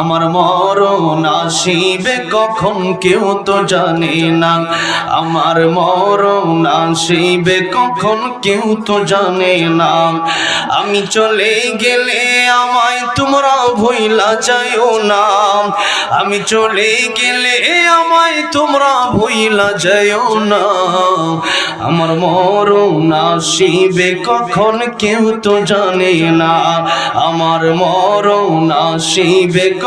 আমার মরণ আসিবে কখন কেউ তো জানে না। আমার মরণ আসিবে কখন কেউ তো জানে না। আমি চলে গেলে আমায় তোমরা ভইলা যাইও না। আমি চলে গেলে আমায় তোমরা ভইলা যাইও না। আমার মরণ আসিবে কখন কেউ তো জানে না। আমার মরণ আসিবে কখন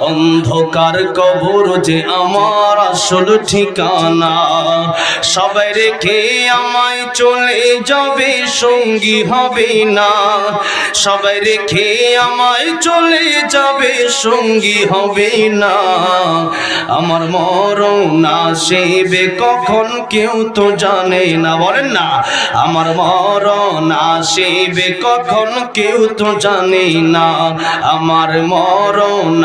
অন্ধকার কবর যে আমার আসল ঠিকানা। সবাই রেখে আমায় চলে যাবে, সঙ্গী হবে না। সবাই রেখে আমায় চলে যাবে, সঙ্গী হবে না। আমার মরণ আসিবে কখন কেউ তো জানে না। বলেন না, আমার মরণ আসিবে কখন কেউ তো জানে না। আমার মরণ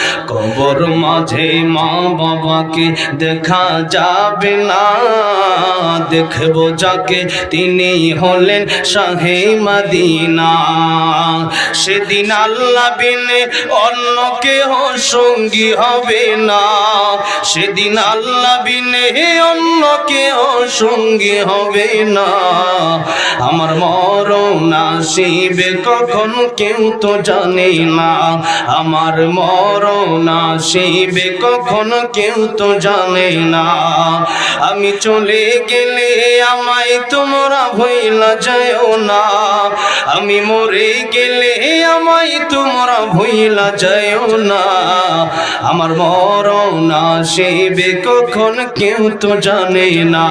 কবর মাঝে মা বাবাকে দেখা যাবে না। দেখব যাকে তিনি হলেন শাহে মদিনা। সেদিন আল্লাহ বিনে অন্য কেহ সঙ্গী হবে না। সেদিন আল্লাহ বিনে অন্য কেহ সঙ্গী হবে না। আমার মরণ আসিবে কখন কেউ তো জানে না। আমার মরণ আসিবে কখন কেউ তো জানে না। আমি চলে গেলে আমায় তোমরা ভইলা যাও না। আমি মরে গেলে আমায় তোমরা ভইলা যাও না। আমার মরণ আসিবে কখন কেউ তো জানে না।